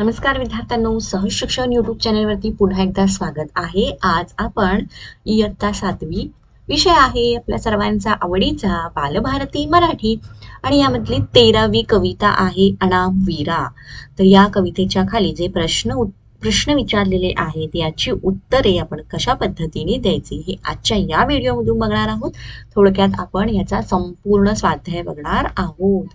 नमस्कार विद्यार्थ्यांनो सहज शिक्षण युट्यूब चॅनलवरती पुन्हा एकदा स्वागत आहे. आज आपण इयत्ता सातवी विषय आहे आपल्या सर्वांचा आवडीचा बालभारती मराठी आणि यामधली तेरावी कविता आहे अनाम वीरा. तर या कवितेच्या खाली जे प्रश्न उत- प्रश्न विचारलेले आहेत. याची उत्तरे आपण कशा पद्धतीने द्यायची हे आजच्या या व्हिडिओमधून बघणार आहोत. थोडक्यात आपण याचा संपूर्ण स्वाध्याय बघणार आहोत.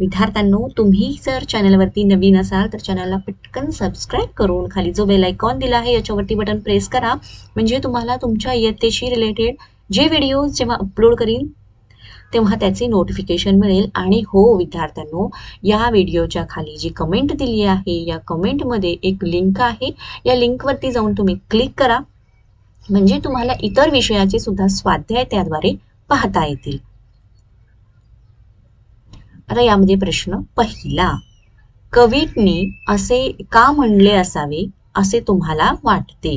विद्यार्थ्यांनो तुम्ही जर चॅनलवरती नवीन असाल तर चॅनलला पटकन सबस्क्राईब करून खाली जो बेल आयकॉन दिला आहे याच्यावरती बटन प्रेस करा. म्हणजे तुम्हाला तुमच्या इयत्तेशी रिलेटेड जे व्हिडिओज जेव्हा अपलोड करीन तेव्हा त्याचे नोटिफिकेशन मिळेल. आणि हो विद्यार्थ्यांनो या व्हिडिओच्या खाली जी कमेंट दिली आहे या कमेंटमध्ये एक लिंक आहे. या लिंकवरती जाऊन तुम्ही क्लिक करा. म्हणजे तुम्हाला इतर विषयाचे सुद्धा स्वाध्याय त्याद्वारे पाहता येतील. आता यामध्ये प्रश्न पहिला. कवींनी असे का म्हणले असावे असे तुम्हाला वाटते?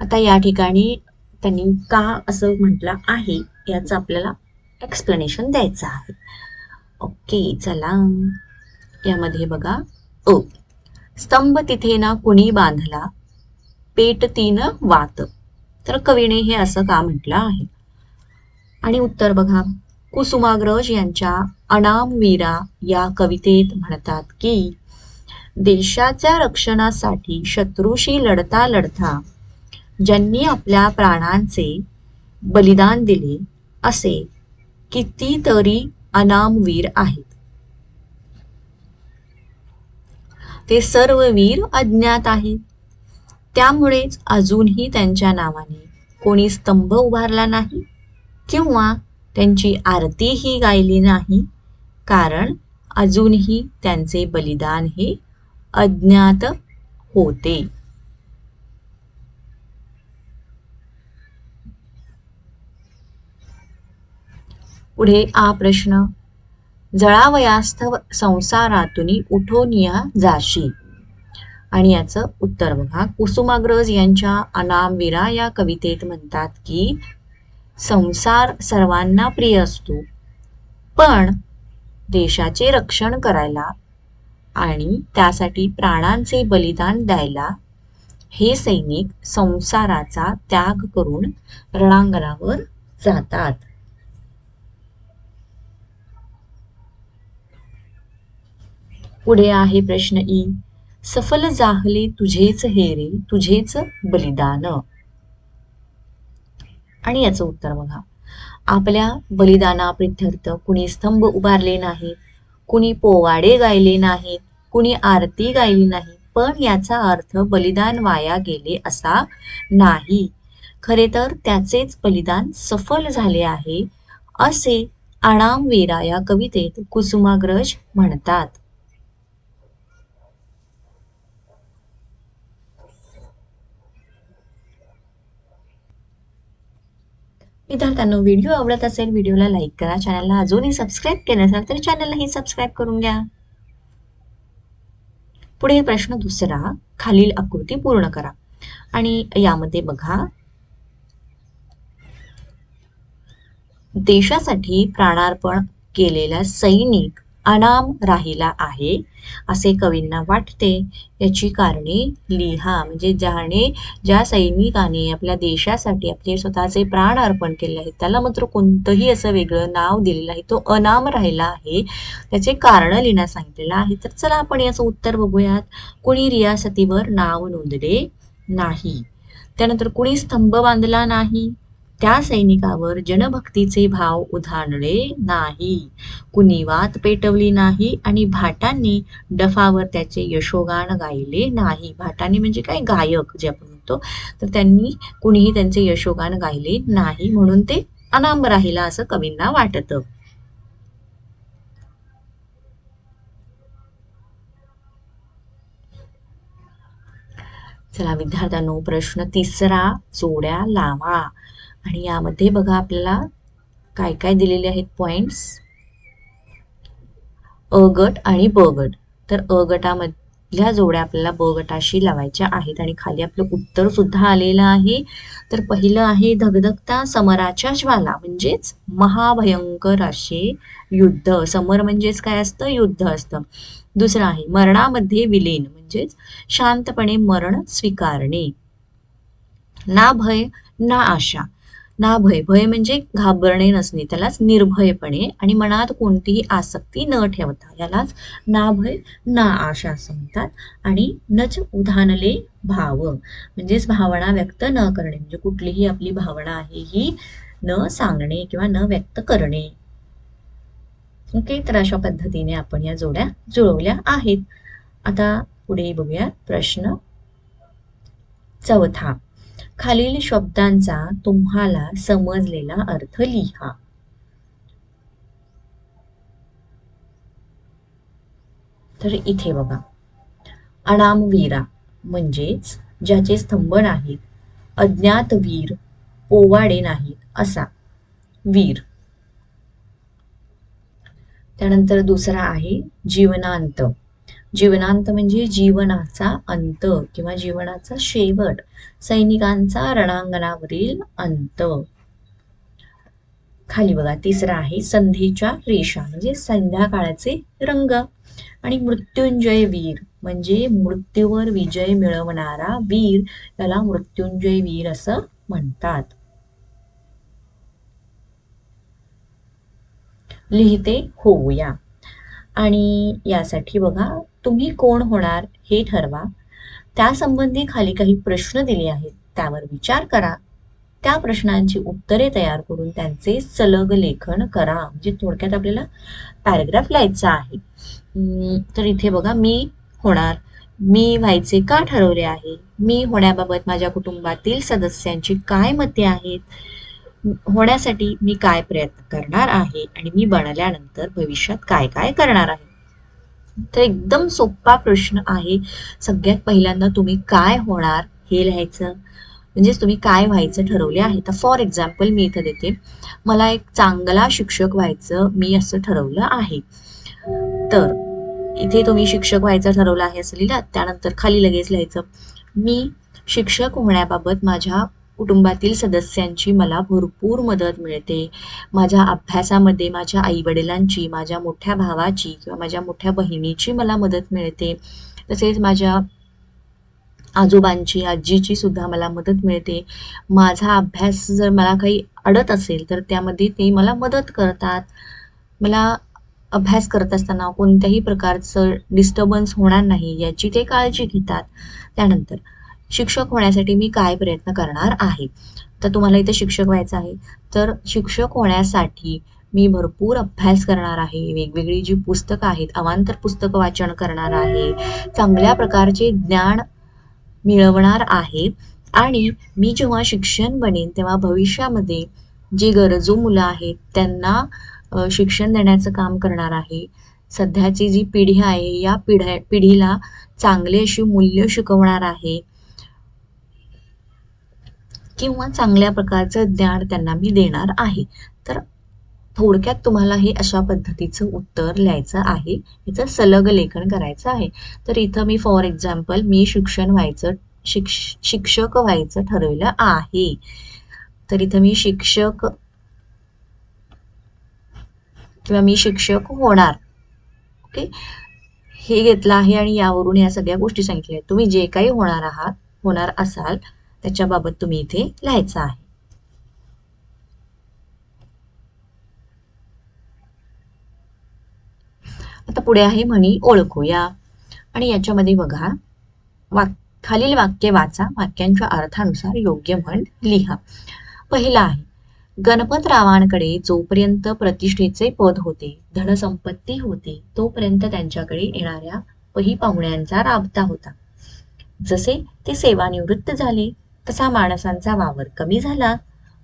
आता या ठिकाणी त्यांनी का असं म्हटलं आहे याचं आपल्याला एक्सप्लेनेशन द्यायचं आहे. ओके चला. यामध्ये बघा. ओ स्तंभ तिथे ना कुणी बांधला? पेट तीन वात. तर कवीने हे असं का म्हटलं आहे? आणि उत्तर बघा. कुसुमाग्रज यांच्या अनामवीरा या कवितेत म्हणतात की देशाच्या रक्षणासाठी शत्रूशी लढता लढता ज्यांनी आपल्या प्राणांचे बलिदान दिले असे कितीतरी अनामवीर आहेत. ते सर्व वीर अज्ञात आहेत. त्यामुळेच अजूनही त्यांच्या नावाने कोणी स्तंभ उभारला नाही किंवा त्यांची आरतीही गायली नाही कारण अजूनही त्यांचे बलिदान हे अज्ञात होते. पुढे आ प्रश्न. जळावयास्तव संसारातून उठोनिया जाशी. आणि याचं उत्तर बघा. कुसुमाग्रज यांच्या अनामवीरा या कवितेत म्हणतात की संसार सर्वांना प्रिय असतो पण देशाचे रक्षण करायला आणि त्यासाठी प्राणांचे बलिदान द्यायला हे सैनिक संसाराचा त्याग करून रणांगणावर जातात. पुढे आहे प्रश्न ई. सफल जाहले तुझेच हेरे तुझेच बलिदान. आणि याचं उत्तर बघा. आपल्या बलिदाना प्रित्यर्थ कुणी स्तंभ उभारले नाहीत कुणी पोवाडे गायले नाहीत कुणी आरती गायली नाही पण याचा अर्थ बलिदान वाया गेले असा नाही. खरे तर त्याचेच बलिदान सफल झाले आहे असे आणाम वीरा या कवितेत कुसुमाग्रज म्हणतात. विद्यार्थ्यांना व्हिडिओ आवडत असेल व्हिडिओला लाईक करा. चॅनलला अजूनही सबस्क्राईब केलं नसेल तर चॅनललाही सबस्क्राईब करून घ्या. पुढे प्रश्न दुसरा खालील आकृती पूर्ण करा. आणि यामध्ये बघा देशासाठी प्राणार्पण केलेला सैनिक अनाम राहिला आहे असे कवींना वाटते. याची कारणे लिहा म्हणजे ज्याने ज्या सैनिकाने आपल्या देशासाठी आपले स्वतःचे प्राण अर्पण केले आहेत त्याला मात्र कोणतंही असं वेगळं नाव दिलेलं आहे. तो अनाम राहिला आहे. त्याचे कारण लिहिण्यास सांगितलेलं आहे. तर चला आपण याचं उत्तर बघूयात. कुणी रियासतीवर नाव नोंदले नाही? त्यानंतर कुणी स्तंभ बांधला नाही? त्या सैनिकावर जनभक्तीचे भाव उधाणले नाही. कुणी वात पेटवली नाही आणि भाटांनी डफावर त्याचे यशोगान गायले नाही. भाटांनी म्हणजे काय? गायक जे आपण म्हणतो तर त्यांनी कुणीही त्यांचे यशोगान गायले नाही म्हणून ते अनाम राहिला असं कवींना वाटतं. चला विद्यार्थ्यांनो प्रश्न तिसरा जोड्या लावा. आणि यामध्ये बघा आपल्याला काय काय दिलेले आहेत पॉइंट्स अ गट आणि ब गट. तर अ गटामधल्या जोड्या आपल्याला ब गटाशी लावायच्या आहेत आणि खाली आपलं उत्तर सुद्धा आलेलं आहे. तर पहिलं आहे धगधगता समराच्या ज्वाला म्हणजेच महाभयंकर असे युद्ध. समर म्हणजेच काय असतं? युद्ध असतं. दुसरं आहे मरणामध्ये विलीन म्हणजेच शांतपणे मरण स्वीकारणे. ना भय ना आशा. ना भय भय म्हणजे घाबरणे नसणे त्यालाच निर्भयपणे आणि मनात कोणतीही आसक्ती न ठेवता यालाच ना भय ना आशा असं म्हणतात आणि नच उधानले भाव. म्हणजेच भावना व्यक्त न करणे म्हणजे कुठलीही आपली भावना आहे ही न सांगणे किंवा न व्यक्त करणे. ओके तर अशा पद्धतीने आपण या जोड्या जुळवल्या आहेत. आता पुढे बघूया प्रश्न चौथा. खालील शब्दांचा तुम्हाला समजलेला अर्थ लिहा. तर इथे बघा. अनामवीरा म्हणजेच ज्याचे स्तंभ नाहीत अज्ञात वीर पोवाडे नाहीत असा. वीर. त्यानंतर दुसरा आहे जीवनांत. जीवनांत म्हणजे जीवनाचा अंत किंवा जीवनाचा शेवट सैनिकांचा रणांगणावरील अंत. खाली बघा तिसरा आहे संधीच्या रेषा म्हणजे संध्याकाळचे रंग. आणि मृत्युंजय वीर म्हणजे मृत्यूवर विजय मिळवणारा वीर याला मृत्युंजय वीर असं म्हणतात. लिहिते होऊया. आणि यासाठी बघा तुम्ही कोण होणार हे ठरवा. त्यासंबंधी खाली काही प्रश्न दिले आहेत त्यावर विचार करा. त्या प्रश्नांची उत्तरे तयार करून त्यांचे सलग लेखन करा. म्हणजे थोडक्यात आपल्याला पॅराग्राफ लिहायचा आहे. तर इथे बघा मी होणार. मी व्हायचे का ठरवले आहे? मी होण्याबाबत माझ्या कुटुंबातील सदस्यांची काय मते आहेत? होण्यासाठी मी काय प्रयत्न करणार आहे? आणि मी बनल्यानंतर भविष्यात काय काय करणार आहे? तर एकदम सोपा प्रश्न आहे सगळ्यात पहिल्यांदा तुम्ही काय होणार हे लिहायचं. म्हणजेच तुम्ही काय व्हायचं ठरवले आहे. तर फॉर एक्झाम्पल मी इथं देते मला एक चांगला शिक्षक व्हायचं मी असं ठरवलं आहे. तर इथे तुम्ही शिक्षक व्हायचं ठरवलं आहे असं लिहिलं त्यानंतर खाली लगेच लिहायचं मी शिक्षक होण्याबाबत माझ्या कुटुंबातील सदस्यांची मला भरपूर मदत मिळते. माझ्या अभ्यासामध्ये माझ्या आईवडिलांची माझ्या मोठ्या भावाची किंवा माझ्या मोठ्या बहिणीची मला मदत मिळते. तसेच माझ्या आजोबांची आजीची सुद्धा मला मदत मिळते. माझा अभ्यास जर मला काही अडत असेल तर त्यामध्ये ते मला मदत करतात. मला अभ्यास करत असताना कोणत्याही प्रकारचं डिस्टर्बन्स होणार नाही याची ते काळजी घेतात. त्यानंतर शिक्षक होण्यासाठी मी काय प्रयत्न करणार आहे? तर तुम्हाला इथे शिक्षक व्हायचं आहे. तर शिक्षक होण्यासाठी मी भरपूर अभ्यास करणार आहे. वेगवेगळी जी पुस्तकं आहेत अवांतर पुस्तकं वाचन करणार आहे. चांगल्या प्रकारचे ज्ञान मिळवणार आहे. आणि मी जेव्हा शिक्षण बनेन तेव्हा भविष्यामध्ये जी गरजू मुलं आहेत त्यांना शिक्षण देण्याचं काम करणार आहे. सध्याची जी पिढी आहे या पिढ्या पिढीला चांगले अशी मूल्य शिकवणार आहे. किंवा चांगल्या प्रकारचं ज्ञान त्यांना मी देणार आहे. तर थोडक्यात तुम्हाला हे अशा पद्धतीचं उत्तर लिहायचं आहे. याचं सलग लेखन करायचं आहे. तर इथं मी फॉर एक्झाम्पल मी शिक्षण व्हायचं शिक्ष शिक्षक व्हायचं ठरवलं आहे. तर इथं मी शिक्षक किंवा मी शिक्षक होणार. ओके? हे घेतलं आहे आणि यावरून या सगळ्या गोष्टी सांगितल्या तुम्ही जे काही होणार आहात होणार असाल त्याच्याबाबत तुम्ही इथे लिहायचं आहे. आता पुढे आहे म्हणी ओळखूया. आणि याच्यामध्ये बघा वाक खालील वाक्य वाचा वाक्यांच्या अर्थानुसार योग्य म्हण लिहा. पहिला आहे गणपतरावांकडे जोपर्यंत प्रतिष्ठेचे पद होते धनसंपत्ती होती तोपर्यंत त्यांच्याकडे येणाऱ्या पही पाहुण्यांचा राबता होता. जसे ते सेवानिवृत्त झाले तसा माणसांचा वावर कमी झाला?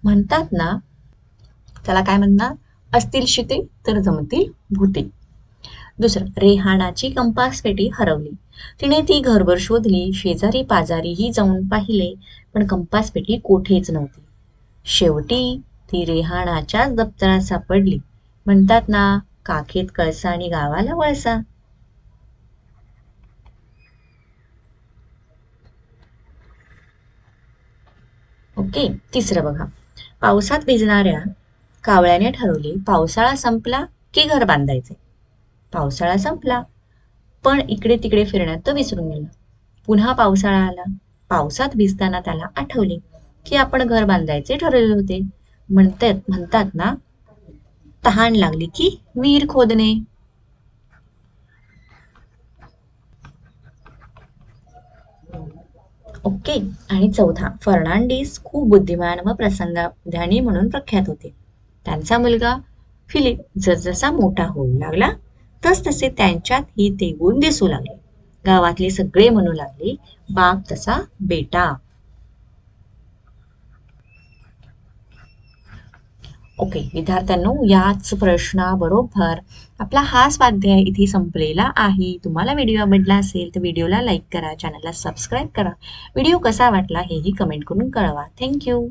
म्हणतात ना त्याला काय म्हणणार असतील शिते तर जमतील भूते. दुसरं रेहाणाची कंपास पेटी हरवली. तिने ती घरभर शोधली शेजारी पाजारीही जाऊन पाहिले पण कंपास पेटी कोठेच नव्हती. शेवटी ती रेहाणाच्याच दप्तरात सापडली. म्हणतात ना काखेत कळसा आणि गावाला वळसा. ओके तिसरं बघा. पावसात भिजणाऱ्या कावळ्याने ठरवले पावसाळा संपला की घर बांधायचे? पावसाळा संपला पण इकडे तिकडे फिरण्यात तो विसरून गेला. पुन्हा पावसाळा आला. पावसात भिजताना त्याला आठवले की आपण घर बांधायचे ठरवले होते. म्हणतात म्हणतात ना तहान लागली की विहीर खोदणे. ओके. आणि चौथा फर्नांडिस खूप बुद्धिमान व प्रसंगाध्यानी म्हणून प्रख्यात होते. त्यांचा मुलगा फिलिप जसजसा मोठा होऊ लागला तस तसे त्यांच्यातही ते गुण दिसू लागले. गावातले सगळे म्हणू लागले बाप तसा बेटा. ओके विद्यार्थ्यांनो याच प्रश्नाबरोबर आपला हा स्वाध्याय इथे संपलेला आहे. तुम्हाला व्हिडिओ आवडला असेल तर व्हिडिओला लाईक करा चॅनलला सबस्क्राईब करा. व्हिडिओ कसा वाटला हेही कमेंट करून कळवा. थँक्यू